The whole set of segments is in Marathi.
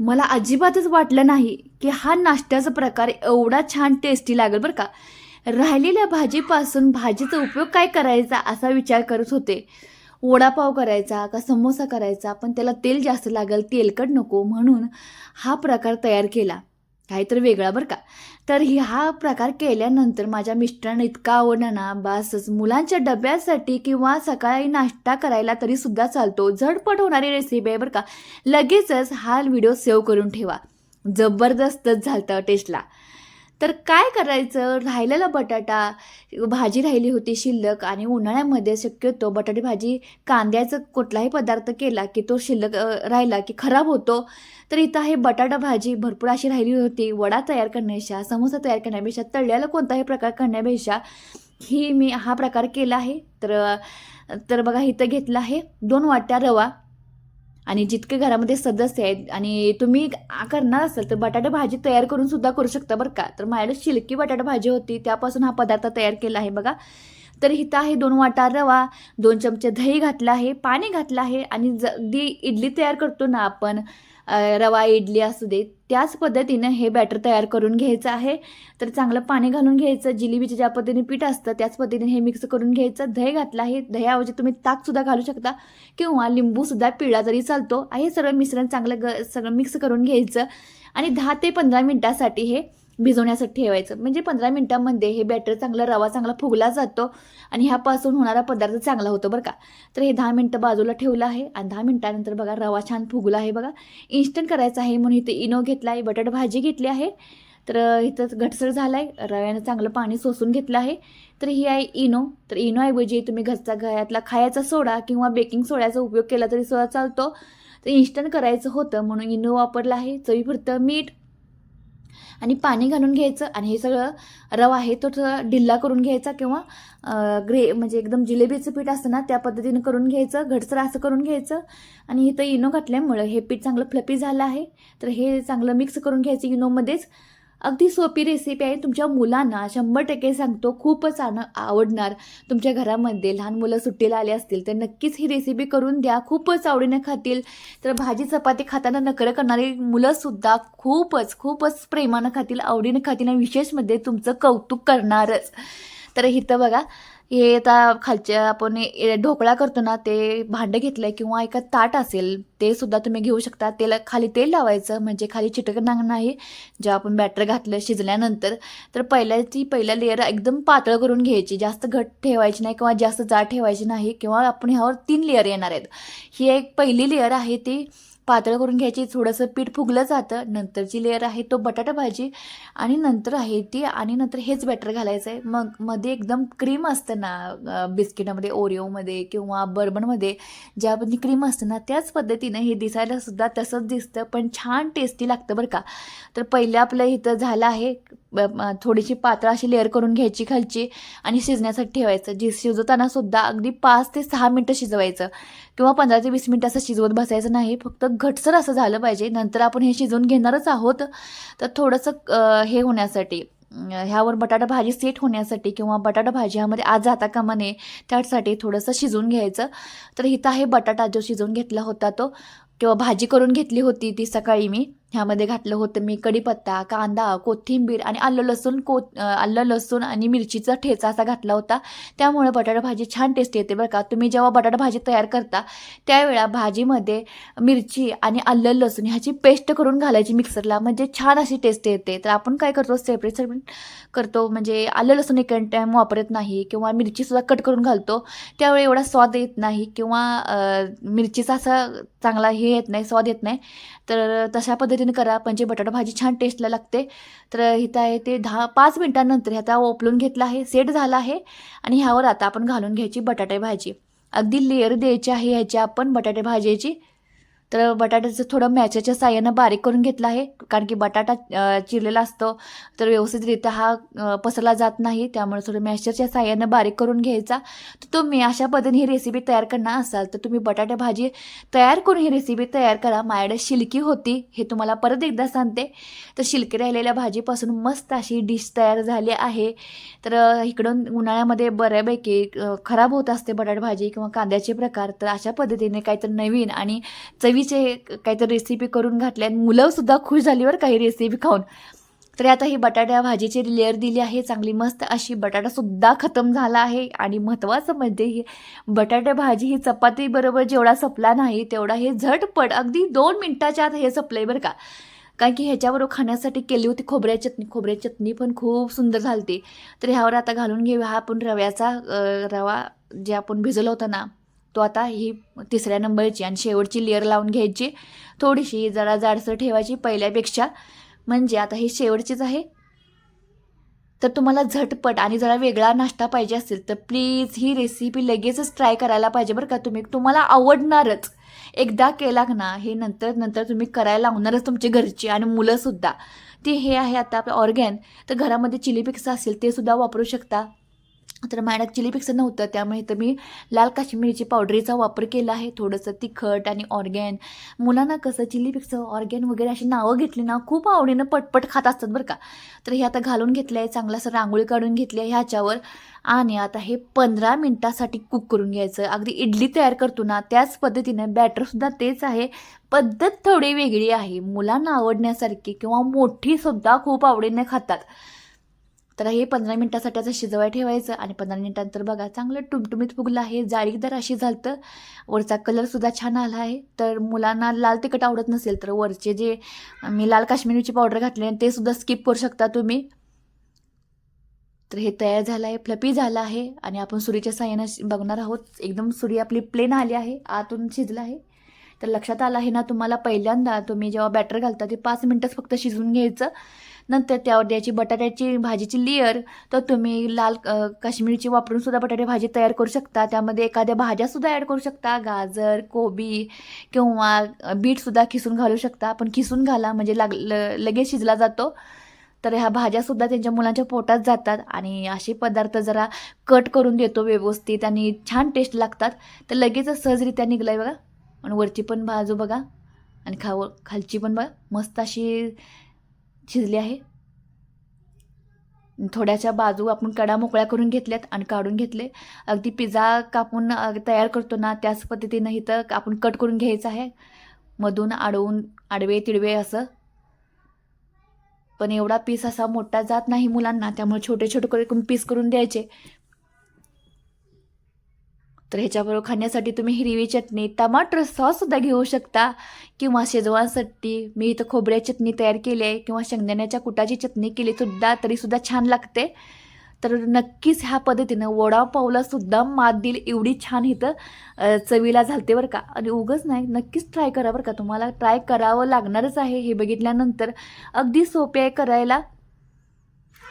मला अजिबातच वाटलं नाही की हा नाश्त्याचा प्रकार एवढा छान टेस्टी लागेल बरं का. राहिलेल्या भाजीपासून भाजीचा उपयोग काय करायचा असा विचार करत होते. वडापाव करायचा का समोसा करायचा पण त्याला तेल जास्त लागेल तेलकट नको म्हणून हा प्रकार तयार केला. काहीतरी वेगळा बरं का. तर ह्या हा प्रकार केल्यानंतर माझ्या मिस्टरांना इतका आवडला ना बासच. मुलांच्या डब्यासाठी किंवा सकाळी नाश्ता करायला तरी सुद्धा चालतो. झटपट होणारी रेसिपी आहे बरं का. लगेचच हा व्हिडिओ सेव्ह करून ठेवा. जबरदस्तच झालतं टेस्टला. तर काय करायचं? राहिलेला बटाटा भाजी राहिली होती शिल्लक आणि उन्हाळ्यामध्ये शक्यतो बटाटे भाजी कांद्याचं कुठलाही पदार्थ केला की तो शिल्लक राहिला की खराब होतो. तर इथं आहे बटाटा भाजी भरपूर अशी राहिली होती. वडा तयार करण्यापेक्षा समोसा तयार करण्यापेक्षा तळल्याला कोणताही प्रकार करण्यापेक्षा ही मी हा प्रकार केला आहे. तर तर बघा इथं घेतला आहे दोन वाट्या रवा. आणि जितके घरामध्ये सदस्य आहेत आणि तुम्ही करणार असाल तर बटाटा भाजी तयार करून सुद्धा करू शकता बरं का. तर माझ्याकडे शिलकी बटाटा भाजी होती त्यापासून हा पदार्थ तयार केला आहे बघा. तर इथं आहे दोन वाटा रवा दोन चमचे दही घातलं आहे पाणी घातलं आहे आणि ज इडली तयार करतो ना आपण रवा इडली असू दे त्याच पद्धतीनं हे बॅटर तयार करून घ्यायचं आहे. तर चांगलं पाणी घालून घ्यायचं जिलेबीच्या ज्या पद्धतीने पीठ असतं त्याच पद्धतीने हे मिक्स करून घ्यायचं. दही घातलं आहे दह्याऐवजी तुम्ही ताकसुद्धा घालू शकता किंवा लिंबूसुद्धा पिळा तरी चालतो. हे सगळं मिश्रण चांगलं ग सगळं मिक्स करून घ्यायचं. आणि दहा ते पंधरा मिनटासाठी हे भिजवण्यासाठी ठेवायचं. म्हणजे पंधरा मिनटामध्ये हे बॅटर चांगला रवा चांगला फुगला जातो आणि ह्यापासून होणारा पदार्थ चांगला होतो बरं का. तर हे दहा मिनटं बाजूला ठेवलं आहे आणि दहा मिनटानंतर बघा रवा छान फुगला आहे बघा. इन्स्टंट करायचं आहे म्हणून इथे इनो घेतला आहे बटाट भाजी घेतली आहे. तर इथं घटसर झाला आहे रव्यानं चांगलं पाणी सोसून घेतलं आहे. तर ही आहे इनो. तर इनोऐवजी तुम्ही घरचा घरातला खायचा सोडा किंवा बेकिंग सोड्याचा उपयोग केला तरी सुद्धा चालतो. तर इन्स्टंट करायचं होतं म्हणून इनो वापरला आहे. चवीपुरतं मीठ आणि पाणी घालून घ्यायचं आणि हे सगळं रवा आहे तो थोडा ढिल्ला करून घ्यायचा किंवा ग्रे म्हणजे एकदम जिलेबीचं पीठ असतं ना त्या पद्धतीनं करून घ्यायचं घटसर असं करून घ्यायचं. आणि इथं इनो घातल्यामुळं हे पीठ चांगलं फ्लपी झालं आहे. तर हे चांगलं मिक्स करून घ्यायचं इनोमध्येच. अगदी सोपी रेसिपी आहे. तुमच्या मुलांना शंभर टक्के सांगतो खूपच आण आवडणार. तुमच्या घरामध्ये लहान मुलं सुट्टीला आले असतील तर नक्कीच ही रेसिपी करून द्या. खूपच आवडीनं खातील. तर भाजी चपाती खाताना नखरं करणारी मुलंसुद्धा खूपच खूपच प्रेमानं खातील आवडीनं खातील आणि विशेषमध्ये म्हणजे तुमचं कौतुक करणारच. तर हिथं बघा हे आता खालच्या आपण ढोकळा करतो ना ते भांडं घेतलं आहे किंवा एका ताट असेल ते सुद्धा तुम्ही घेऊ शकता. तेला खाली तेल लावायचं म्हणजे खाली चिटकणार नाही जेव्हा आपण बॅटर घातलं शिजल्यानंतर तर पहिल्याची पहिल्या लेअर एकदम पातळ करून घ्यायची. जास्त घट ठेवायची नाही किंवा जास्त जाड ठेवायची नाही किंवा आपण ह्यावर तीन लेअर येणार आहेत. ही एक पहिली लेअर आहे ती पातळ करून घ्यायची थोडंसं पीठ फुगलं जातं नंतरची लेअर आहे तो बटाटा भाजी आणि नंतर आहे ती आणि नंतर हेच बॅटर घालायचं आहे मग मध्ये एकदम क्रीम असतं ना बिस्किटामध्ये ओरिओमध्ये किंवा बर्बनमध्ये ज्या क्रीम असतं ना त्याच पद्धतीनं हे दिसायला सुद्धा तसंच दिसतं पण छान टेस्टी लागतं बरं का. तर पहिलं आपलं इथं झालं आहे थोडीशी पातळ अशी लेअर करून घ्यायची खालची आणि शिजण्यासाठी ठेवायचं. जी शिजवताना सुद्धा अगदी पाच ते सहा मिनटं शिजवायचं. किंवा पंधरा ते वीस मिनटं असं शिजवत बसायचं नाही फक्त घटसर असं झालं पाहिजे. नंतर आपण हे शिजवून घेणारच आहोत. तर थोडंसं हे होण्यासाठी ह्यावर बटाटा भाजी सेट होण्यासाठी किंवा बटाटा भाजी ह्यामध्ये आज जाता कामा नये त्यासाठी थोडंसं शिजवून घ्यायचं. तर इथं आहे बटाटा जो शिजवून घेतला होता तो किंवा भाजी करून घेतली होती ती सकाळी मी. ह्यामध्ये घातलं होतं मी कढीपत्ता कांदा कोथिंबीर आणि आलं लसूण को आलं लसूण आणि मिरचीचा ठेचा असा घातला होता. त्यामुळे बटाटा भाजी छान टेस्ट येते बरं का. तुम्ही जेव्हा बटाटा भाजी तयार करता त्यावेळा भाजीमध्ये मिरची आणि आलं लसूण ह्याची पेस्ट करून घालायची मिक्सरला. म्हणजे छान अशी टेस्ट येते. तर आपण काय करतो सेपरेट सेपरेट करतो. म्हणजे आलं लसूण एक टाईम वापरत नाही किंवा मिरचीसुद्धा कट करून घालतो. त्यावेळी एवढा स्वाद येत नाही किंवा मिरचीचा असा चांगला हे येत नाही स्वाद येत नाही. तर तशा पद्धती पद्धतीने करा. म्हणजे बटाटा भाजी छान टेस्टला लागते. तर इथं आहे ते दहा पाच मिनटानंतर ह्याचा ओपलून घेतला आहे. सेट झाला आहे. आणि ह्यावर आता आपण घालून घ्यायची बटाटे भाजी. अगदी लेअर द्यायची आहे ह्याची आपण बटाटे भाजीची. तर बटाट्याचं थोडं मॅचच्या साह्यानं बारीक करून घेतलं आहे कारण की बटाटा चिरलेला असतो. तर व्यवस्थितरित्या हा पसरला जात नाही त्यामुळे थोडं मॅशरच्या साह्यानं बारीक करून घ्यायचा. तर तुम्ही अशा पद्धतीने ही रेसिपी तयार करणार असाल तर तुम्ही बटाटा भाजी तयार करून ही रेसिपी तयार करा. माझ्याकडे शिलकी होती हे तुम्हाला परत एकदा सांगते. तर शिलकी राहिलेल्या भाजीपासून मस्त अशी डिश तयार झाली आहे. तर इकडून उन्हाळ्यामध्ये बऱ्यापैकी खराब होत असते बटाटा भाजी किंवा कांद्याचे प्रकार. तर अशा पद्धतीने काहीतरी नवीन आणि चवी चवीचे काहीतरी रेसिपी करून घातल्या आणि मुलंसुद्धा खुश झाली बरं काही रेसिपी खाऊन. तर आता ही बटाट्या भाजीची लेअर दिली आहे चांगली मस्त अशी बटाटासुद्धा खतम झाला आहे आणि महत्त्वाचं म्हणजे ही बटाटा भाजी ही चपातीबरोबर जेवढा सपला नाही तेवढा हे झटपट अगदी दोन मिनटाच्या आत हे सपलंय बरं का. कारण की ह्याच्याबरोबर खाण्यासाठी केली होती खोबऱ्या चटणी खोबऱ्या चटणी पण खूप सुंदर झालती. तर ह्यावर आता घालून घेऊया हा आपण रव्याचा रवा जे आपण भिजवला होता ना तो आता ही तिसऱ्या नंबरची आणि शेवटची लेअर लावून घ्यायची. थोडीशी जरा जाडसर ठेवायची पहिल्यापेक्षा. म्हणजे आता ही शेवटचीच आहे. तर तुम्हाला झटपट आणि जरा वेगळा नाश्ता पाहिजे असेल तर प्लीज ही रेसिपी लगेचच ट्राय करायला पाहिजे बरं का तुम्ही. तुम्हाला आवडणारच. एकदा केला ना हे नंतर नंतर तुम्ही करायला लावणारच तुमची घरची आणि मुलंसुद्धा. ते हे आहे आता आपलं ऑर्गॅन तर घरामध्ये चिली पिक्स असेल ते सुद्धा वापरू शकता. तर माझ्याकडे चिली नव्हतं त्यामुळे तर मी लाल काश्मीरीची पावडरीचा वापर केला आहे. थोडंसं तिखट आणि ऑर्गॅन मुलांना कसं चिली पिक्स ऑर्गॅन वगैरे अशी नावं घेतली ना खूप आवडीनं पटपट खात असतात बरं का. तर हे आता घालून घेतलं आहे चांगलं असं रांगोळी काढून घेतली आहे ह्याच्यावर. आणि आता हे पंधरा मिनटासाठी कुक करून घ्यायचं. अगदी इडली तयार करतो ना त्याच पद्धतीनं बॅटरसुद्धा तेच आहे. पद्धत थोडी वेगळी आहे. मुलांना आवडण्यासारखी किंवा मोठीसुद्धा खूप आवडीने खातात. तर हे पंधरा मिनटासाठी आता शिजवाय ठेवायचं आणि पंधरा मिनटानंतर बघा चांगलं टुमटुमीत फुगलं आहे. जाळीदार अशी झालं वरचा कलरसुद्धा छान आला आहे. तर मुलांना लाल तिखट आवडत नसेल तर वरचे जे मी लाल काश्मीरीची पावडर घातली आणि ते सुद्धा स्किप करू शकता तुम्ही. तर हे तयार झालं आहे फ्लपी झालं आहे आणि आपण सुरीच्या साह्यानं बघणार आहोत. एकदम सुरी आपली प्लेन आली आहे आतून शिजलं आहे. तर लक्षात आलं आहे ना तुम्हाला पहिल्यांदा तुम्ही जेव्हा बॅटर घालता ते पाच मिनटंच फक्त शिजून घ्यायचं. नंतर त्यावर द्यायची बटाट्याची भाजीची लेअर तर तुम्ही लाल काश्मीरची वापरून सुद्धा बटाटे भाजी तयार करू शकता. त्यामध्ये एखाद्या भाज्यासुद्धा ॲड करू शकता. गाजर कोबी किंवा बीटसुद्धा खिसून घालू शकता. पण खिसून घाला म्हणजे लाग ल- लगेच शिजला जातो. तर ह्या भाज्यासुद्धा त्यांच्या मुलांच्या पोटात जातात आणि असे पदार्थ जरा कट करून देतो व्यवस्थित आणि छान टेस्ट लागतात. तर लगेचच सहजरित्या निघलाय बघा. आणि वरची पण बाजू बघा. आणि खाव खालची पण बघा. मस्त अशी शिजली आहे? थोड्याशा बाजू आपण कडा मोकळ्या करून घेतल्यात आणि काढून घेतले. अगदी पिझ्झा कापून तयार करतो ना त्याच पद्धतीनं इथं आपण कट करून घ्यायचं आहे. मधून आडवून आडवे तिडवे असं. पण एवढा पीस असा मोठा जात नाही मुलांना त्यामुळे छोटे छोटे करून पीस करून द्यायचे. तर ह्याच्याबरोबर खाण्यासाठी तुम्ही हिरवी चटणी टमाटर सॉससुद्धा घेऊ शकता. किंवा शेजवानसाठी मी इथं खोबऱ्या चटणी तयार केली आहे. किंवा शेंगदाण्याच्या कुटाची चटणी केली सुद्धा तरीसुद्धा छान लागते. तर नक्कीच ह्या पद्धतीनं वडापावला सुद्धा मात देईल. एवढी छान इथं चवीला झालते बरं का. आणि उगच नाही नक्कीच ट्राय करा बरं का. तुम्हाला ट्राय करावं लागणारच आहे. हे बघितल्यानंतर अगदी सोपे आहे करायला.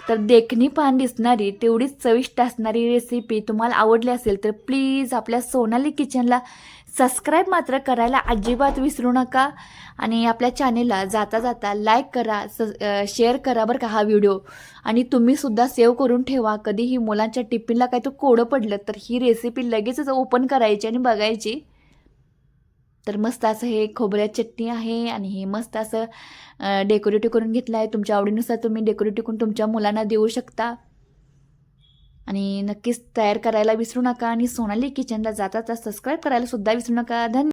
तर देखणी पान दिसणारी तेवढीच चविष्ट असणारी रेसिपी तुम्हाला आवडली असेल तर प्लीज आपल्या सोनाली किचनला सबस्क्राईब मात्र करायला अजिबात विसरू नका. आणि आपल्या चॅनेलला जाता जाता लाईक करा स शेअर करा बरं का हा व्हिडिओ आणि तुम्हीसुद्धा सेव्ह करून ठेवा. कधीही मुलांच्या टिफिनला काही तो कोडं पडलं तर ही रेसिपी लगेचच ओपन करायची आणि बघायची. तर मस्त असं हे खोबऱ्या चटणी आहे आणि हे मस्त असं डेकोरेटिव्ह करून घेतलं आहे तुमच्या आवडीनुसार तुम्ही डेकोरेटिव्ह करून तुमच्या मुलांना देऊ शकता. आणि नक्कीच तयार करायला विसरू नका आणि सोनाली किचनला जाता जाता सबस्क्राईब करायला सुद्धा विसरू नका. धन्य